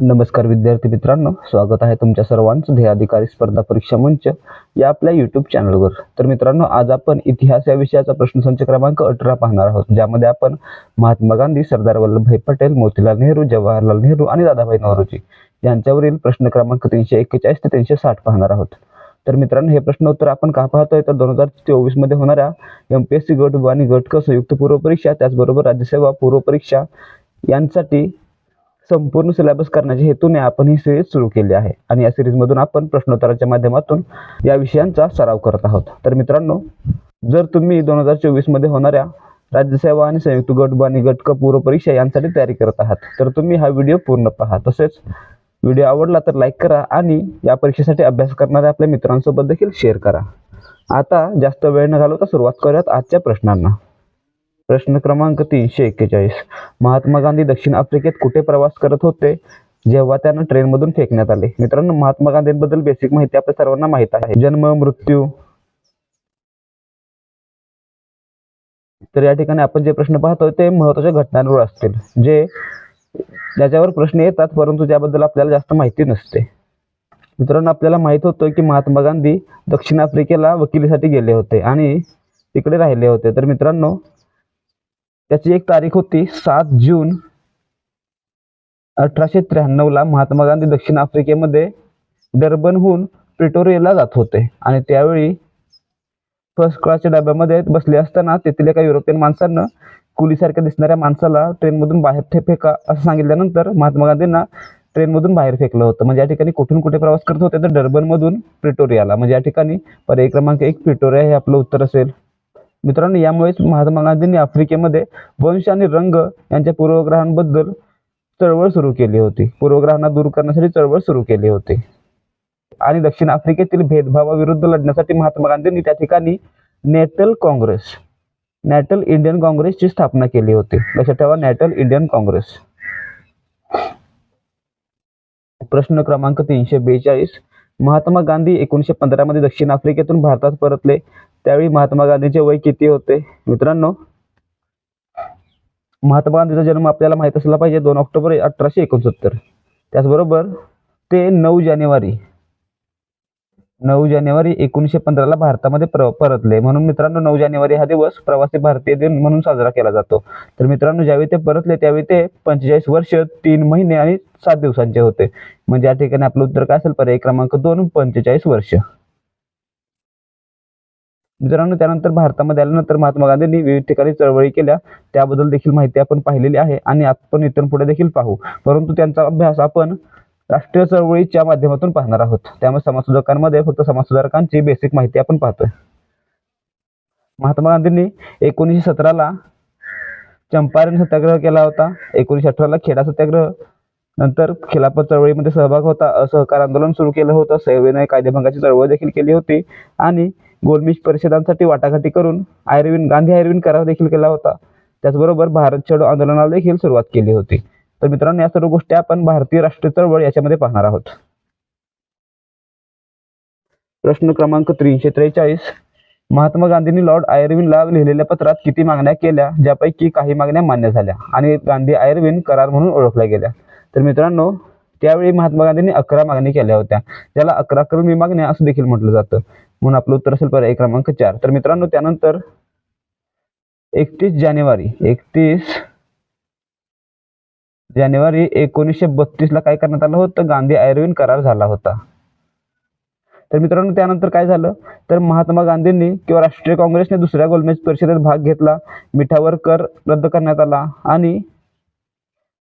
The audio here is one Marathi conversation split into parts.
नमस्कार विद्यार्थी मित्रांनो स्वागत आहे तुमच्या सर्वांचं ध्येय अधिकारी स्पर्धा परीक्षा मंच या आपल्या यूट्यूब चॅनलवर तर मित्रांनो आज आपण इतिहास या विषयाचा प्रश्नसंच क्रमांक अठरा पाहणार आहोत ज्यामध्ये आपण महात्मा गांधी सरदार वल्लभभाई पटेल मोतीलाल नेहरू जवाहरलाल नेहरू आणि दादाभाई नौरोजी यांच्यावरील प्रश्न क्रमांक तीनशे एक्केचाळीस ते तीनशे साठ पाहणार आहोत. तर मित्रांनो हे प्रश्नोत्तर आपण का पाहतोय? तर दोन हजार चोवीसमध्ये होणाऱ्या एम पी एस सी गट आणि गट क संयुक्त पूर्व परीक्षा त्याचबरोबर राज्यसेवा पूर्व परीक्षा यांसाठी संपूर्ण सिलेबस करण्याच्या हेतूने आपण ही सिरीज सुरू केली आहे. आणि या सिरीजमधून आपण प्रश्नोत्तराच्या माध्यमातून या विषयांचा सराव करत आहोत. तर मित्रांनो जर तुम्ही दोन हजार चोवीसमध्ये होणाऱ्या राज्यसेवा आणि संयुक्त गट आणि गट क पूर्व परीक्षा यांसाठी तयारी करत आहात तर तुम्ही हा व्हिडिओ पूर्ण पहा. तसेच व्हिडिओ आवडला तर लाईक करा आणि या परीक्षेसाठी अभ्यास करणाऱ्या आपल्या मित्रांसोबत देखील शेअर करा. आता जास्त वेळ न घालवता सुरुवात करूयात आजच्या प्रश्नांना. प्रश्न क्रमांक तीनशे एक्केचाळीस. महात्मा गांधी दक्षिण आफ्रिकेत कुठे प्रवास करत होते? जेव्हा त्यांना ट्रेनमधून फेकण्यात आले. मित्रांनो महात्मा गांधींबद्दल बेसिक माहिती आपल्या सर्वांना माहीत आहे. जन्म मृत्यू. तर या ठिकाणी आपण जे प्रश्न पाहतो ते महत्त्वाच्या घटनांवर असतील. जे ज्याच्यावर प्रश्न येतात परंतु त्याबद्दल आपल्याला जास्त माहिती नसते. मित्रांनो आपल्याला माहीत होतं की महात्मा गांधी दक्षिण आफ्रिकेला वकिलीसाठी गेले होते आणि तिकडे राहिले होते. तर मित्रांनो त्याची एक तारीख होती सात जून अठराशे त्र्याण्णवला महात्मा गांधी दक्षिण आफ्रिकेमध्ये डर्बनहून प्रिटोरियाला जात होते. आणि त्यावेळी फर्स्ट क्लासच्या डब्यामध्ये बसले असताना तेथील एका युरोपियन माणसानं कुलीसारख्या दिसणाऱ्या माणसाला ट्रेनमधून बाहेर ठे फेका असं सांगितल्यानंतर महात्मा गांधींना ट्रेनमधून बाहेर फेकलं होतं. म्हणजे या ठिकाणी कुठून कुठे प्रवास करत होते तर डर्बनमधून प्रिटोरियाला. म्हणजे या ठिकाणी पर्याय क्रमांक एक प्रिटोरिया हे आपलं उत्तर असेल. मित्रांनो यामुळेच महात्मा गांधींनी आफ्रिकेमध्ये वंश आणि रंग यांच्या पूर्वग्रहांबद्दल चळवळ सुरू केली होती. पूर्वग्रहांना दूर करण्यासाठी चळवळ सुरू केली होती. आणि दक्षिण आफ्रिकेतील भेदभावाविरुद्ध लढण्यासाठी महात्मा गांधींनी त्या ठिकाणी नेटल काँग्रेस नॅटल इंडियन काँग्रेसची स्थापना केली होती. लक्षात ठेवा नॅटल इंडियन काँग्रेस. प्रश्न क्रमांक तीनशे बेचाळीस महात्मा गांधी एकोणीसशे पंधरा मध्ये दक्षिण आफ्रिकेतून भारतात परतले. त्यावेळी महात्मा गांधीचे वय किती होते? मित्रांनो महात्मा गांधीचा जन्म आपल्याला माहीत असला पाहिजे. दोन ऑक्टोबर अठराशे एकोणसत्तर. त्याचबरोबर ते नऊ जानेवारी नऊ जानेवारी एकोणीसशे पंधराला भारतामध्ये प्र परतले. म्हणून मित्रांनो नऊ जानेवारी हा दिवस प्रवासी भारतीय दिन म्हणून साजरा केला जातो. तर मित्रांनो ज्यावेळी ते परतले त्यावेळी ते पंचेचाळीस वर्ष तीन महिने आणि सात दिवसांचे होते. म्हणजे या ठिकाणी आपलं उत्तर काय असेल? पर्याय क्रमांक दोन पंचेचाळीस वर्ष. मित्रांनो त्यानंतर भारतामध्ये आल्यानंतर महात्मा गांधींनी विविध ठिकाणी चळवळी केल्या. त्याबद्दल देखील माहिती आपण पाहिलेली आहे आणि आपण इथून पुढे देखील पाहू. परंतु त्यांचा अभ्यास आपण राष्ट्रीय चळवळीच्या माध्यमातून पाहणार आहोत. त्यामुळे समाजसुधारकांमध्ये फक्त समाजसुधारकांची बेसिक माहिती आपण पाहतोय. महात्मा गांधींनी एकोणीसशे सतराला चंपारण सत्याग्रह केला होता. एकोणीसशे अठराला खेडा सत्याग्रह. नंतर खिलाफत चळवळीमध्ये सहभाग होता. असहकार आंदोलन सुरू केलं होतं. सेवेने कायदेभंगाची चळवळ देखील केली होती. आणि गोलमेज परिषदांसाठी वाटाघाटी करून आयर्विन गांधी आयर्विन करार देखील केला होता. त्याचबरोबर भारत छेडो आंदोलनाला देखील सुरुवात केली होती. तर मित्रांनो या सर्व गोष्टी आपण भारतीय राष्ट्रीय चळवळ याच्यामध्ये पाहणार आहोत. प्रश्न क्रमांक तीनशे त्रेचाळीस. महात्मा गांधींनी लॉर्ड आयर्विनला लिहिलेल्या पत्रात किती मागण्या केल्या? ज्यापैकी काही मागण्या मान्य झाल्या आणि गांधी आयर्विन करार म्हणून ओळखल्या गेल्या. तर मित्रांनो त्यावेळी महात्मा गांधींनी अकरा मागणी केल्या होत्या. त्याला अकरा कलमी मागण्या असं देखील म्हटलं जातं. म्हणून आपलं उत्तर असेल पर्याय क्रमांक चार. तर मित्रांनो त्यानंतर एकतीस जानेवारी एकतीस जानेवारी एकोणीसशे बत्तीसला काय करण्यात आलं होतं? गांधी आयर्विन करार झाला होता. तर मित्रांनो त्यानंतर काय झालं? तर महात्मा गांधींनी किंवा राष्ट्रीय काँग्रेसने दुसऱ्या गोलमेज परिषदेत भाग घेतला मिठावर कर रद्द करण्यात आला आणि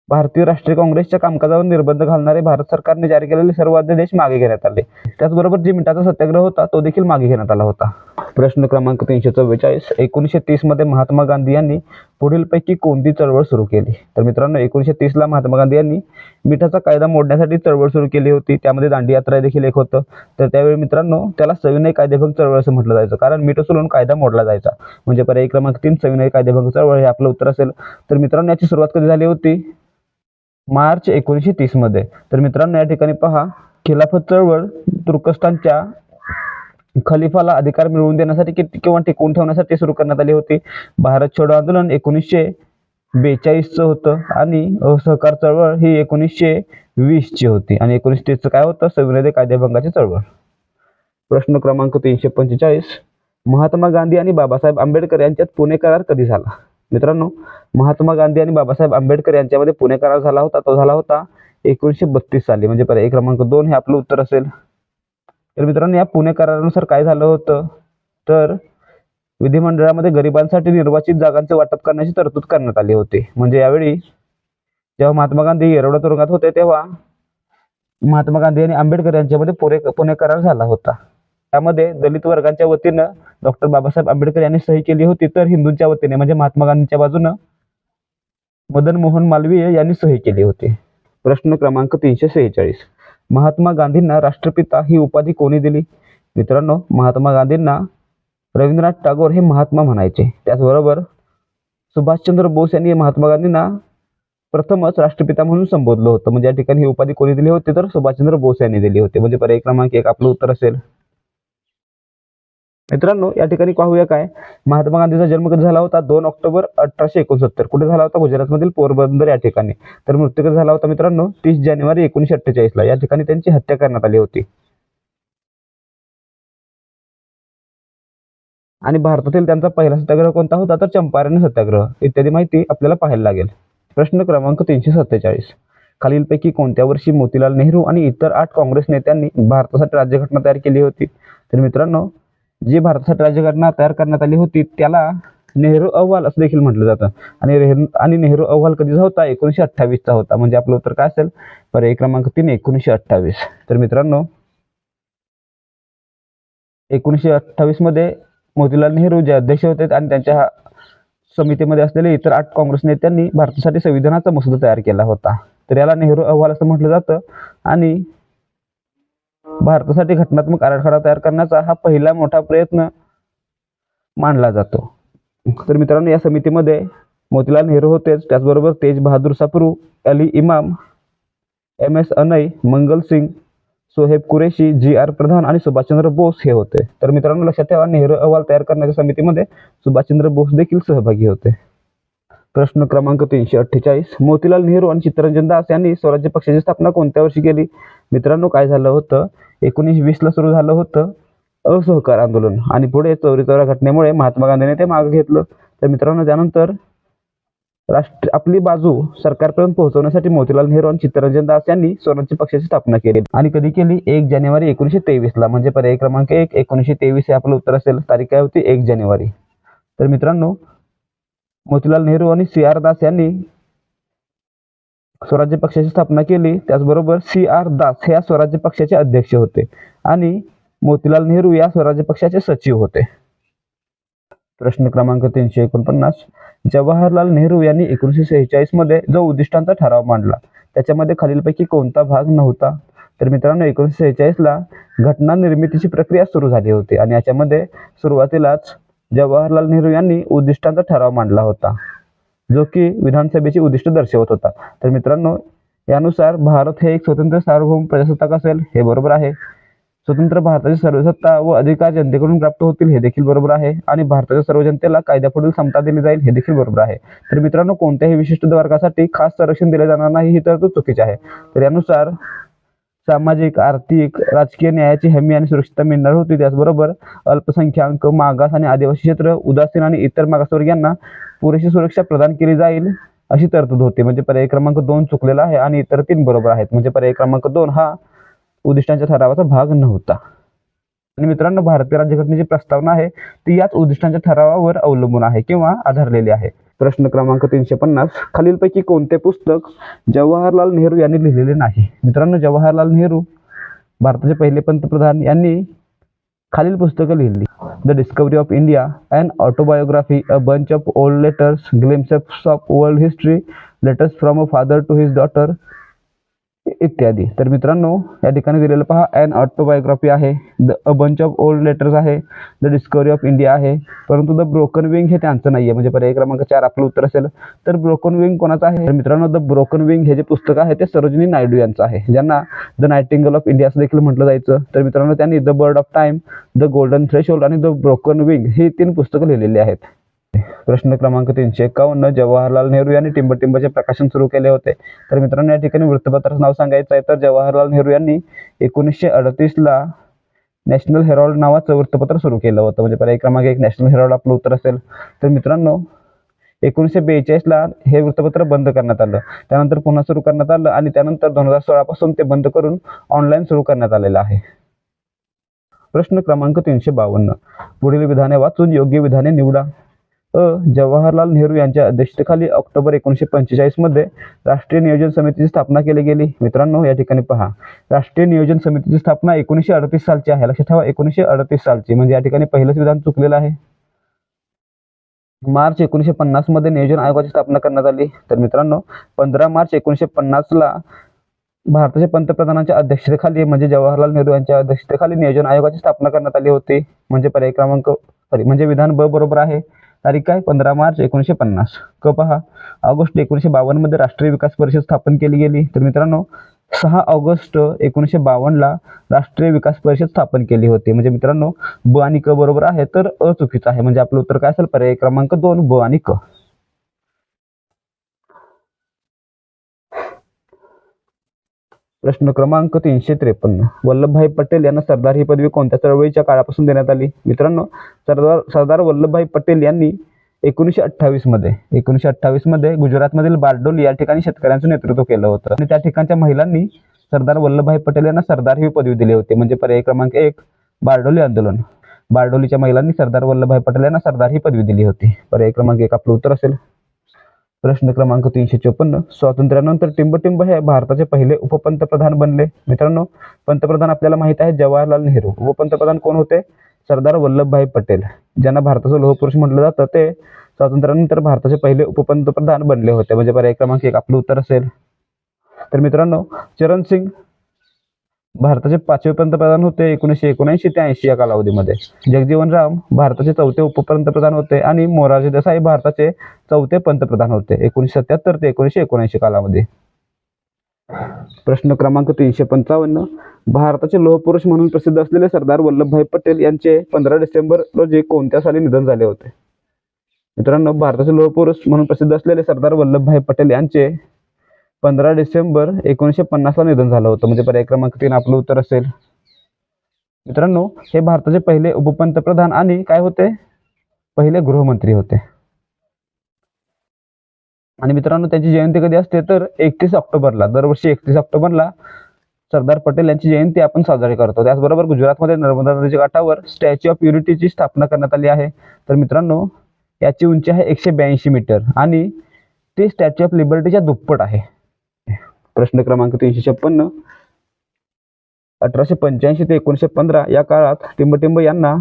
भारतीय राष्ट्रीय काँग्रेसच्या कामकाजावर निर्बंध घालणारे भारत सरकारने जारी केलेले सर्व अध्यादेश मागे घेण्यात आले. त्याचबरोबर जे मिठाचा सत्याग्रह होता तो देखील मागे घेण्यात आला होता. प्रश्न क्रमांक तीनशे चव्वेचाळीस. एकोणीसशे तीसमध्ये महात्मा गांधी यांनी पुढीलपैकी कोणती चळवळ सुरू केली? तर मित्रांनो एकोणीसशे तीसला महात्मा गांधी यांनी मिठाचा कायदा मोडण्यासाठी चळवळ सुरू केली होती. त्यामध्ये दांडी यात्रा देखील एक होतं. तर त्यावेळी मित्रांनो त्याला सविनय कायदेभंग चळवळ असं म्हटलं जायचं. कारण मीठ उचलून कायदा मोडला जायचा. म्हणजे पर्याय क्रमांक तीन सविनय कायदेभंग चळवळ हे आपलं उत्तर असेल. तर मित्रांनो याची सुरुवात कधी झाली होती? मार्च एकोणीसशे तीसमध्ये तर मित्रांनो या ठिकाणी पहा खिलाफत चळवळ तुर्कस्तानच्या खलिफाला अधिकार मिळवून देण्यासाठी किंवा टिकवून ठेवण्यासाठी सुरू करण्यात आली होती. भारत छोडो आंदोलन एकोणीसशे बेचाळीसचं होतं आणि असहकार चळवळ ही एकोणीसशे वीसची होती. आणि एकोणीसशे तीसचं काय होतं? संविनय कायदेभंगाची चळवळ. प्रश्न क्रमांक तीनशे पंचेचाळीस. महात्मा गांधी आणि बाबासाहेब आंबेडकर यांच्यात पुणे करार कधी झाला? मित्रांनो महात्मा गांधी आणि बाबासाहेब आंबेडकर यांच्यामध्ये पुणे करार झाला होता तो झाला होता एकोणीसशे बत्तीस साली. म्हणजे पर्याय क्रमांक दोन हे आपलं उत्तर असेल. तर मित्रांनो या पुणे करारानुसार काय झालं होतं? तर विधिमंडळामध्ये गरिबांसाठी निर्वाचित जागांचे वाटप करण्याची तरतूद करण्यात आली होती. म्हणजे यावेळी जेव्हा महात्मा गांधी येरवडा तुरुंगात होते तेव्हा महात्मा गांधी आणि आंबेडकर यांच्यामध्ये पुणे पुणे करार झाला होता. त्यामध्ये दलित वर्गांच्या वतीनं डॉक्टर बाबासाहेब आंबेडकर यांनी सही केली होती तर हिंदूंच्या वतीने म्हणजे महात्मा गांधींच्या बाजूनं मदन मोहन मालवीय यांनी सही केली होती. प्रश्न क्रमांक तीनशे सेहेचाळीस. महात्मा गांधींना राष्ट्रपिता ही उपाधी कोणी दिली? मित्रांनो महात्मा गांधींना रवींद्रनाथ टागोर हे महात्मा म्हणायचे. त्याचबरोबर सुभाषचंद्र बोस यांनी महात्मा गांधींना प्रथमच राष्ट्रपिता म्हणून संबोधलं होतं. म्हणजे या ठिकाणी ही उपाधी कोणी दिली होती? तर सुभाषचंद्र बोस यांनी दिली होती. म्हणजे पर्याय क्रमांक एक आपलं उत्तर असेल. मित्रांनो या ठिकाणी पाहूया काय? महात्मा गांधीचा जन्म कधी झाला होता? दोन ऑक्टोबर अठराशे एकोणसत्तर. कुठे झाला होता? गुजरातमधील पोरबंदर या ठिकाणी. तर मृत्यू कधी झाला होता मित्रांनो? तीस जानेवारी एकोणीसशे अठ्ठेचाळीसला. या ठिकाणी त्यांची हत्या करण्यात आली होती. आणि भारतातील त्यांचा पहिला सत्याग्रह कोणता होता? तर चंपारण सत्याग्रह. इत्यादी माहिती आपल्याला पाहायला लागेल. प्रश्न क्रमांक तीनशे सत्तेचाळीस. खालीलपैकी कोणत्या वर्षी मोतीलाल नेहरू आणि इतर आठ काँग्रेस नेत्यांनी भारतासाठी राज्यघटना तयार केली होती? तर मित्रांनो जी भारतासाठी राज्यघटना तयार करण्यात आली होती त्याला नेहरू अहवाल असं देखील म्हटलं जातं. आणि आणि नेहरू अहवाल कधीचा होता? एकोणीसशे अठ्ठावीसचा होता. म्हणजे आपलं उत्तर काय असेल? पर्याय क्रमांक तीन एकोणीसशे अठ्ठावीस. तर मित्रांनो एकोणीसशे अठ्ठावीसमध्ये मोतीलाल नेहरू जे अध्यक्ष होते आणि त्यांच्या समितीमध्ये असलेले इतर आठ काँग्रेस नेत्यांनी भारतासाठी संविधानाचा मसुदा तयार केला होता. तर याला नेहरू अहवाल असं म्हटलं जातं. आणि भारतासाठी घटनात्मक आराखडा तयार करण्याचा हा पहिला मोठा प्रयत्न मानला जातो. तर मित्रांनो या समितीमध्ये मोतीलाल नेहरू होतेच. त्याचबरोबर Tej Bahadur Sapru Ali Imam M S Aney Mangal Singh Soheb Qureshi G R Pradhan आणि सुभाषचंद्र बोस हे होते. तर मित्रांनो लक्षात ठेवा नेहरू अहवाल तयार करण्याच्या समितीमध्ये सुभाषचंद्र बोस देखील सहभागी होते. प्रश्न क्रमांक तीनशे अठ्ठेचाळीस. मोतीलाल नेहरू आणि चित्तरंजन दास यांनी स्वराज्य पक्षाची स्थापना कोणत्या वर्षी केली? मित्रांनो काय झालं होतं? एकोणीसशे वीसला सुरू झालं होतं असहकार आंदोलन. आणि पुढे चौरी चौरा घटनेमुळे महात्मा गांधीने ते मागे घेतलं. तर मित्रांनो त्यानंतर राष्ट्र आपली बाजू सरकारपर्यंत पोहोचवण्यासाठी मोतीलाल नेहरू आणि चित्तरंजन दास यांनी स्वराज्य पक्षाची स्थापना केली. आणि कधी केली? एक जानेवारी एकोणीसशे तेवीस ला म्हणजे पर्याय क्रमांक एक एकोणीसशे तेवीस हे आपलं उत्तर असेल. तारीख काय होती? एक जानेवारी. तर मित्रांनो मोतीलाल नेहरू आणि सी आर दास यांनी स्वराज्य पक्षाची स्थापना केली. त्याचबरोबर सी आर दास हे या स्वराज्य पक्षाचे अध्यक्ष होते. आणि मोतीलाल नेहरू या स्वराज्य पक्षाचे सचिव होते. प्रश्न क्रमांक तीनशे एकोणपन्नास. जवाहरलाल नेहरू यांनी एकोणीसशे सेहेचाळीसमध्ये जो उद्दिष्टांचा ठराव मांडला त्याच्यामध्ये खालीलपैकी कोणता भाग नव्हता? तर मित्रांनो एकोणीसशे सेहेचाळीस ला घटना निर्मितीची प्रक्रिया सुरू झाली होती. आणि याच्यामध्ये सुरुवातीलाच जवाहरलाल नेहरू यांनी उद्दिष्टांचा ठराव मांडला होता. जो की विधानसभेचे उद्दिष्ट दर्शवत होता. तर मित्रांनो यानुसार भारत हे एक स्वतंत्र सार्वभौम प्रजासत्ताक असेल हे बरोबर आहे. स्वतंत्र भारताची सर्व सत्ता व अधिकार जनतेकडून प्राप्त होतील हे देखील बरोबर आहे. आणि भारताच्या सर्व जनतेला कायद्यापुढील समता दिली जाईल हे देखील बरोबर आहे. तर मित्रांनो कोणत्याही विशिष्ट वर्गासाठी खास संरक्षण दिले जाणार नाही ही तर चुकीची आहे. तर यानुसार सामाजिक आर्थिक राजकीय न्यायाची हमी आणि सुरक्षितता मिळणार होती. त्याचबरोबर अल्पसंख्याक मागास आणि आदिवासी क्षेत्र उदासीन आणि इतर मागासवर्गीयांना पुरेशी सुरक्षा प्रदान केली जाईल अशी तरतूद होती. म्हणजे पर्याय क्रमांक दोन चुकलेला आहे आणि इतर तीन बरोबर आहेत. म्हणजे पर्याय क्रमांक दोन हा उद्दिष्टांच्या ठरावाचा भाग नव्हता. आणि मित्रांनो भारतीय राज्यघटनेची प्रस्तावना आहे ती याच उद्दिष्टांच्या ठरावावर अवलंबून आहे किंवा आधारलेली आहे. प्रश्न क्रमांक तीनशे पन्नास. खालीलपैकी कोणते पुस्तक जवाहरलाल नेहरू यांनी लिहिलेले नाही? मित्रांनो जवाहरलाल नेहरू भारताचे पहिले पंतप्रधान यांनी खालील पुस्तकं लिहिली. The discovery of India and autobiography a bunch of old letters glimpses of world history letters from a father to his daughter इत्यादी. तर मित्रांनो या ठिकाणी दिलेलं पहा अँड ऑटोबायोग्राफी आहे the a bunch of old letters आहे द डिस्कवरी ऑफ इंडिया आहे. परंतु द ब्रोकन विंग हे त्यांचं नाही आहे म्हणजे पर्याय क्रमांक चार आपलं उत्तर असेल. तर ब्रोकन विंग कोणाचं आहे? तर मित्रांनो द ब्रोकन विंग हे जे पुस्तक आहे ते सरोजिनी नायडू यांचं आहे. ज्यांना द नायटिंगल ऑफ इंडिया असं देखील म्हटलं जायचं. तर मित्रांनो त्यांनी the bird of time the golden threshold आणि द ब्रोकन विंग ही तीन पुस्तकं लिहिलेली आहेत. प्रश्न क्रमांक तीनशे एकावन्न जवाहरलाल नेहरू यांनी टिंबटिंबचे प्रकाशन सुरू केले होते. तर मित्रांनो या ठिकाणी वृत्तपत्राचं नाव सांगायचं आहे तर जवाहरलाल नेहरू यांनी एकोणीसशे अडतीसला नॅशनल हेरॉल्ड नावाचं वृत्तपत्र सुरू केलं होतं. म्हणजे पर्याय क्रमांक एक नॅशनल हेरॉल्ड आपलं उत्तर असेल. तर मित्रांनो एकोणीसशे बेचाळीसला हे वृत्तपत्र बंद करण्यात आलं. त्यानंतर पुन्हा सुरू करण्यात आलं आणि त्यानंतर दोन हजार सोळापासून ते बंद करून ऑनलाईन सुरू करण्यात आलेलं आहे. प्रश्न क्रमांक तीनशे बावन्न. पुढील विधाने वाचून योग्य विधाने निवडा. अ जवाहरलाल नेहरू यांच्या अध्यक्षतेखाली ऑक्टोबर एकोणीसशे पंचेचाळीसमध्ये राष्ट्रीय नियोजन समितीची स्थापना केली गेली. मित्रांनो या ठिकाणी पहा. राष्ट्रीय नियोजन समितीची स्थापना एकोणीसशे अडतीस सालची आहे. लक्षात ठेवा एकोणीसशे अडतीस सालची. म्हणजे या ठिकाणी पहिलंच विधान चुकलेलं आहे. मार्च एकोणीसशे पन्नासमध्ये नियोजन आयोगाची स्थापना करण्यात आली. तर मित्रांनो पंधरा मार्च एकोणीसशे पन्नासला भारताच्या पंतप्रधानांच्या अध्यक्षतेखाली म्हणजे जवाहरलाल नेहरू यांच्या अध्यक्षतेखाली नियोजन आयोगाची स्थापना करण्यात आली होती. म्हणजे पर्याय क्रमांक सॉरी म्हणजे विधान ब बरोबर आहे. तारीख काय पंधरा मार्च एकोणीसशे पन्नास. क पहा? ऑगस्ट एकोणीसशे बावन्नमध्ये राष्ट्रीय विकास परिषद स्थापन केली गेली. तर मित्रांनो सहा ऑगस्ट एकोणीसशे बावन्नला राष्ट्रीय विकास परिषद स्थापन केली होती. म्हणजे मित्रांनो ब आणि क बरोबर आहे तर अ चुकीचं आहे. म्हणजे आपलं उत्तर काय असेल? पर्याय क्रमांक दोन ब आणि क. प्रश्न क्रमांक तीनशे त्रेपन्न. वल्लभभाई पटेल यांना सरदार ही पदवी कोणत्या चळवळीच्या काळापासून देण्यात आली? मित्रांनो सरदार सरदार वल्लभभाई पटेल यांनी एकोणीसशे अठ्ठावीसमध्ये एकोणीसशे अठ्ठावीसमध्ये गुजरातमधील बारडोली या ठिकाणी शेतकऱ्यांचं नेतृत्व केलं होतं. आणि त्या ठिकाणच्या महिलांनी सरदार वल्लभभाई पटेल यांना सरदार ही पदवी दिली होती. म्हणजे पर्याय क्रमांक एक बारडोली आंदोलन. बारडोलीच्या महिलांनी सरदार वल्लभभाई पटेल यांना सरदार ही पदवी दिली होती. पर्याय क्रमांक एक आपलं उत्तर असेल. प्रश्न क्रमांक तीनशे चोपन्न. स्वातंत्र्यानंतर टिंबटिंब हे भारताचे पहिले उपपंतप्रधान बनले. मित्रांनो पंतप्रधान आपल्याला माहीत आहे जवाहरलाल नेहरू. उपपंतप्रधान कोण होते? सरदार वल्लभभाई पटेल. ज्यांना भारताचं लोहपुरुष म्हटलं जातं ते स्वातंत्र्यानंतर भारताचे पहिले उपपंतप्रधान बनले होते. म्हणजे पर्याय क्रमांक एक आपलं उत्तर असेल. तर मित्रांनो चरण सिंग भारताचे पाचवे पंतप्रधान होते एकोणीसशे एकोणऐंशी ते ऐंशी या कालावधीमध्ये. जगजीवन राम भारताचे चौथे उपपंतप्रधान होते आणि मोरारजी देसाई भारताचे चौथे पंतप्रधान होते एकोणीसशे सत्याहत्तर ते एकोणीसशे एकोणऐंशी कालामध्ये प्रश्न क्रमांक तीनशे पंचावन्न भारताचे लोहपुरुष म्हणून प्रसिद्ध असलेले सरदार वल्लभभाई पटेल यांचे पंधरा डिसेंबर रोजी कोणत्या साली निधन झाले होते? मित्रांनो भारताचे लोहपुरुष म्हणून प्रसिद्ध असलेले सरदार वल्लभभाई पटेल यांचे पंधरा डिसेंबर एकोणीसशे पन्नासला निधन झालं होतं. म्हणजे पर्याय क्रमांक तीन आपलं उत्तर असेल. मित्रांनो हे भारताचे पहिले उपपंतप्रधान आणि काय होते? पहिले गृहमंत्री होते. आणि मित्रांनो त्याची जयंती कधी असते? तर एकतीस ऑक्टोबरला. दरवर्षी एकतीस ऑक्टोबरला सरदार पटेल यांची जयंती आपण साजरी करतो. त्याचबरोबर गुजरातमध्ये नर्मदा नदीच्या काठावर स्टॅच्यू ऑफ युनिटीची स्थापना करण्यात आली आहे. तर मित्रांनो याची उंची आहे एकशे ब्याऐंशी मीटर आणि ती स्टॅच्यू ऑफ लिबर्टीच्या दुप्पट आहे. प्रश्न क्रमांक तीनशे छप्पन्न. अठराशे पंच्याऐंशी ते एकोणीसशे पंधरा या काळात टिंबटिंब यांना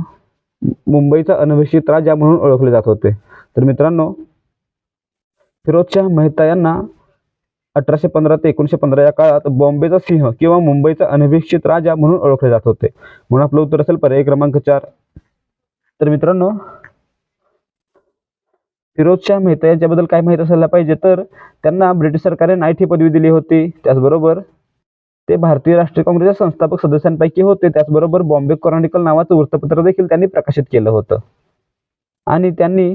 मुंबईचा अनभिषित राजा म्हणून ओळखले जात होते. तर मित्रांनो फिरोजशाह मेहता यांना अठराशे पंधरा ते एकोणीसशे पंधरा या काळात बॉम्बेचा सिंह किंवा मुंबईचा अनभिषित राजा म्हणून ओळखले जात होते. म्हणून आपलं उत्तर असेल पर्याय क्रमांक चार. तर मित्रांनो फिरोजशाह मेहता यांच्याबद्दल काय माहीत असायला पाहिजे तर त्यांना ब्रिटिश सरकारने नाईट ही पदवी दिली होती. त्याचबरोबर ते भारतीय राष्ट्रीय काँग्रेसच्या संस्थापक सदस्यांपैकी होते. त्याचबरोबर बॉम्बे क्रॉनिकल नावाचं वृत्तपत्र देखील त्यांनी प्रकाशित केलं होतं. आणि त्यांनी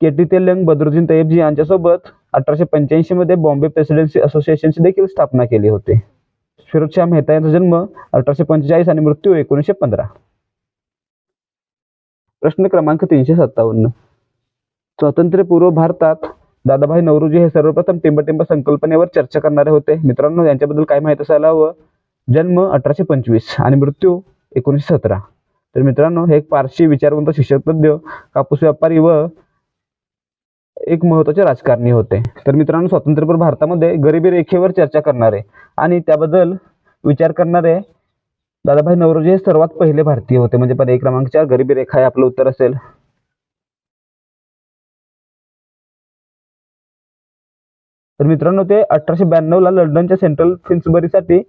के टी तेलंग बदरुद्दीन तय्यबजी यांच्यासोबत अठराशे पंच्याऐंशी मध्ये बॉम्बे प्रेसिडेन्सी असोसिएशनची देखील स्थापना केली होती. फिरोजशाह मेहता यांचा जन्म अठराशे पंचेचाळीस आणि मृत्यू एकोणीसशे पंधरा. प्रश्न क्रमांक तीनशे सत्तावन्न. स्वातंत्र्यपूर्व भारतात दादाभाई नवरोजी हे सर्वप्रथम टिंबटिंब संकल्पनेवर चर्चा करणारे होते. मित्रांनो यांच्याबद्दल काय माहिती असायला हवं? जन्म अठराशे पंचवीस आणि मृत्यू एकोणीसशे सतरा. तर मित्रांनो हे एक पारशी विचारवंत शिक्षकतज्ञ कापूस व्यापारी व एक महत्त्वाचे राजकारणी होते. तर मित्रांनो स्वातंत्र्यपूर्व भारतामध्ये गरिबी रेखेवर चर्चा करणारे आणि त्याबद्दल विचार करणारे दादाभाई नवरोजी हे सर्वात पहिले भारतीय होते. म्हणजे पर्याय क्रमांक चार गरिबी रेखा हे आपलं उत्तर असेल. तर मित्रांनो ते अठराशे ब्याण्णवला लंडनच्या सेंट्रल फिन्सबरीसाठी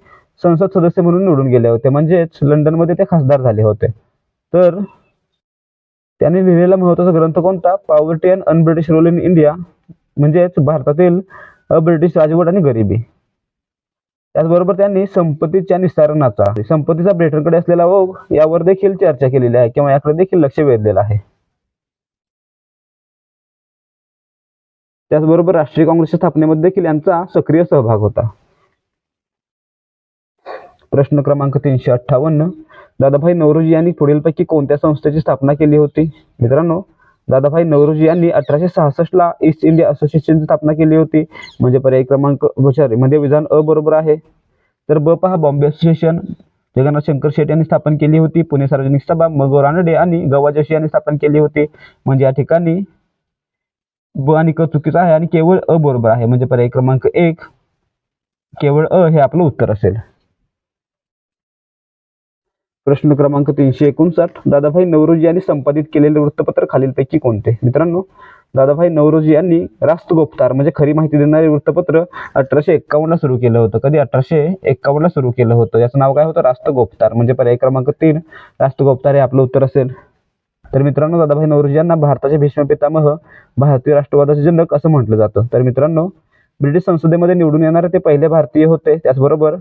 संसद सदस्य म्हणून निवडून गेले होते. म्हणजेच लंडनमध्ये ते खासदार झाले होते. तर त्यांनी लिहिलेला महत्त्वाचा ग्रंथ कोणता? Poverty and un-British rule in India म्हणजेच भारतातील अब्रिटिश राजवट आणि गरिबी. त्याचबरोबर त्यांनी संपत्तीच्या निस्तारणाचा संपत्तीचा ब्रिटनकडे असलेला ओघ यावर देखील चर्चा केलेली आहे किंवा याकडे देखील लक्ष वेधलेलं आहे. त्याचबरोबर राष्ट्रीय काँग्रेसच्या स्थापनेमध्ये देखील यांचा सक्रिय सहभाग होता. प्रश्न क्रमांक तीनशे अठ्ठावन्न. दादाभाई नवरोजी यांनी पुढीलपैकी कोणत्या संस्थेची स्थापना केली होती? मित्रांनो दादाभाई नवरोजी यांनी अठराशे सहासष्टला ईस्ट इंडिया असोसिएशनची स्थापना केली होती. म्हणजे पर्याय क्रमांक सॉरी म्हणजे विधान अ बरोबर आहे. तर ब पहा बॉम्बे असोसिएशन जगन्नाथ शंकर शेट यांनी स्थापन केली होती. पुणे सार्वजनिक सभा. मगो रानडे आणि गवा जोशी यांनी स्थापन केली होती. म्हणजे या ठिकाणी ब आणि क चुकीचं आहे आणि केवळ अ बरोबर आहे. म्हणजे पर्याय क्रमांक एक केवळ अ हे आपलं उत्तर असेल. प्रश्न क्रमांक तीनशे एकोणसाठ. दादाभाई नवरोजी यांनी संपादित केलेले वृत्तपत्र खालीलपैकी कोणते? मित्रांनो दादाभाई नवरोजी यांनी रास्त गुप्तार म्हणजे खरी माहिती देणारे वृत्तपत्र अठराशे एक्कावन्नला सुरू केलं होतं. कधी? अठराशे एक्कावन्नला सुरू केलं होतं. याचं नाव काय होतं? रास्त गुप्तार म्हणजे पर्याय क्रमांक तीन रास्त गुप्तार हे आपलं उत्तर असेल. तर मित्रांनो दादाभाई नवरोजी यांना भारताचे भीष्म पितामह भारतीय राष्ट्रवादाचे जनक असं म्हटलं जातं. तर मित्रांनो ब्रिटिश संसदेमध्ये निवडून येणारे ते पहिले भारतीय होते. त्याचबरोबर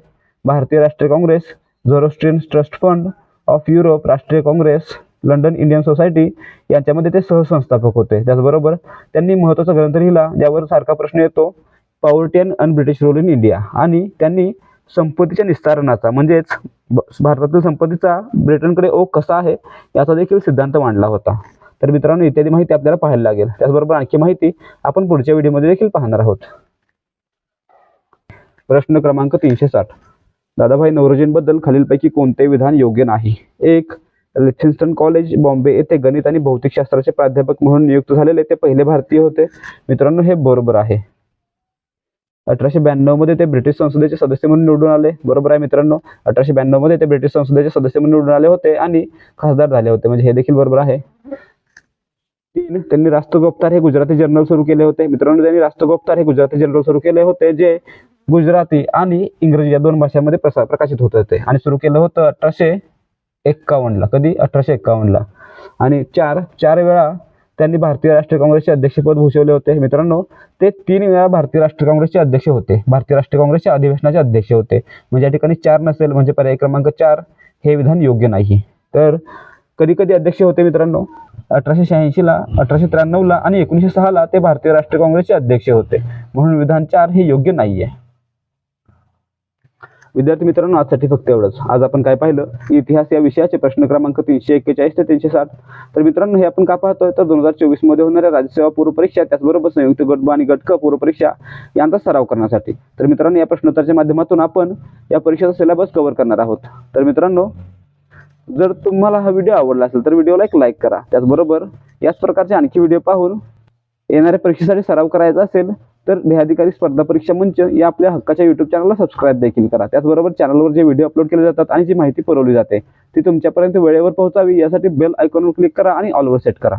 भारतीय राष्ट्रीय Congress Zoroastrian trust fund of Europe राष्ट्रीय काँग्रेस लंडन इंडियन सोसायटी यांच्यामध्ये ते सहसंस्थापक होते. त्याचबरोबर त्यांनी महत्त्वाचा ग्रंथ लिहिला ज्यावर सारखा प्रश्न येतो poverty and British rule in India आणि त्यांनी संपत्तीच्या निस्तारणाचा म्हणजेच भारतातील संपत्तीचा ब्रिटनकडे ओघ कसा आहे याचा देखील सिद्धांत मांडला होता. तर मित्रांनो इत्यादी माहिती आपल्याला पाहायला लागेल. त्याचबरोबर आणखी माहिती आपण पुढच्या व्हिडिओमध्ये देखील पाहणार आहोत. प्रश्न क्रमांक तीनशे साठ. दादाभाई नवरोजींबद्दल खालीलपैकी कोणते विधान योग्य नाही? एक लिथिन्स्टन कॉलेज बॉम्बे येथे गणित आणि भौतिकशास्त्राचे प्राध्यापक म्हणून नियुक्त झालेले ते पहिले भारतीय होते. मित्रांनो हे बरोबर आहे. अठराशे ब्याण्णवमध्ये ते ब्रिटिश संसदेचे सदस्य म्हणून निवडून आले. बरोबर आहे मित्रांनो? अठराशे ब्याण्णवमध्ये ते ब्रिटिश संसदेचे सदस्य म्हणून निवडून आले होते आणि खासदार झाले होते. म्हणजे हे देखील बरोबर आहे. तीन त्यांनी राष्ट्रगोपतार हे गुजराती जर्नल सुरू केले होते. मित्रांनो त्यांनी राष्ट्रगोपतार हे गुजराती जर्नल सुरू केले होते जे गुजराती आणि इंग्रजी या दोन भाषांमध्ये प्रसार प्रकाशित होत होते. आणि सुरू केलं होतं अठराशे एक्कावन्नला कधी? अठराशे एक्कावन्नला आणि चार चार वेळा त्यांनी भारतीय राष्ट्रीय काँग्रेसचे अध्यक्षपद भूषवले होते. मित्रांनो ते तीन वेळा भारतीय राष्ट्रीय काँग्रेसचे अध्यक्ष होते. भारतीय राष्ट्रीय काँग्रेसच्या अधिवेशनाचे अध्यक्ष होते. म्हणजे या ठिकाणी चार नसेल म्हणजे पर्याय क्रमांक चार हे विधान योग्य नाही. तर कधी कधी अध्यक्ष होते मित्रांनो अठराशे शहाऐंशीला अठराशे त्र्याण्णवला आणि एकोणीसशे सहाला ते भारतीय राष्ट्रीय काँग्रेसचे अध्यक्ष होते. म्हणून विधान चार हे योग्य नाही आहे विद्यार्थी मित्रांनो आजसाठी फक्त एवढंच. आज आपण काय पाहिलं? इतिहास या विषयाचे प्रश्न क्रमांक तीनशे एक्केचाळीस ते तीनशे साठ. तर मित्रांनो हे आपण का पाहतोय? तर दोन हजार चोवीसमध्ये होणाऱ्या राज्यसेवा पूर्वपरीक्षा त्याचबरोबर संयुक्त गट आणि गट क यांचा सराव करण्यासाठी. तर मित्रांनो या प्रश्नोत्तराच्या माध्यमातून आपण या परीक्षेचा सिलेबस कव्हर करणार आहोत. तर मित्रांनो जर तुम्हाला हा व्हिडिओ आवडला असेल तर व्हिडिओला एक लाईक करा. त्याचबरोबर याच प्रकारचे आणखी व्हिडिओ पाहून येणाऱ्या परीक्षेसाठी सराव करायचा असेल तर देहाधिकारी स्पर्धा परीक्षा मंच या आपल्या हक्काच्या युट्यूब चॅनलला सबस्क्राईब देखील करा. त्याचबरोबर चॅनलवर जे व्हिडिओ अपलोड केले जातात आणि जी माहिती पुरवली जाते ती तुमच्यापर्यंत वेळेवर पोहोचावी यासाठी बेल आयकॉनवर क्लिक करा आणि ऑलवर सेट करा.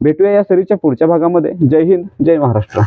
भेटूया या सिरीजच्या पुढच्या भागामध्ये. जय हिंद जय महाराष्ट्र.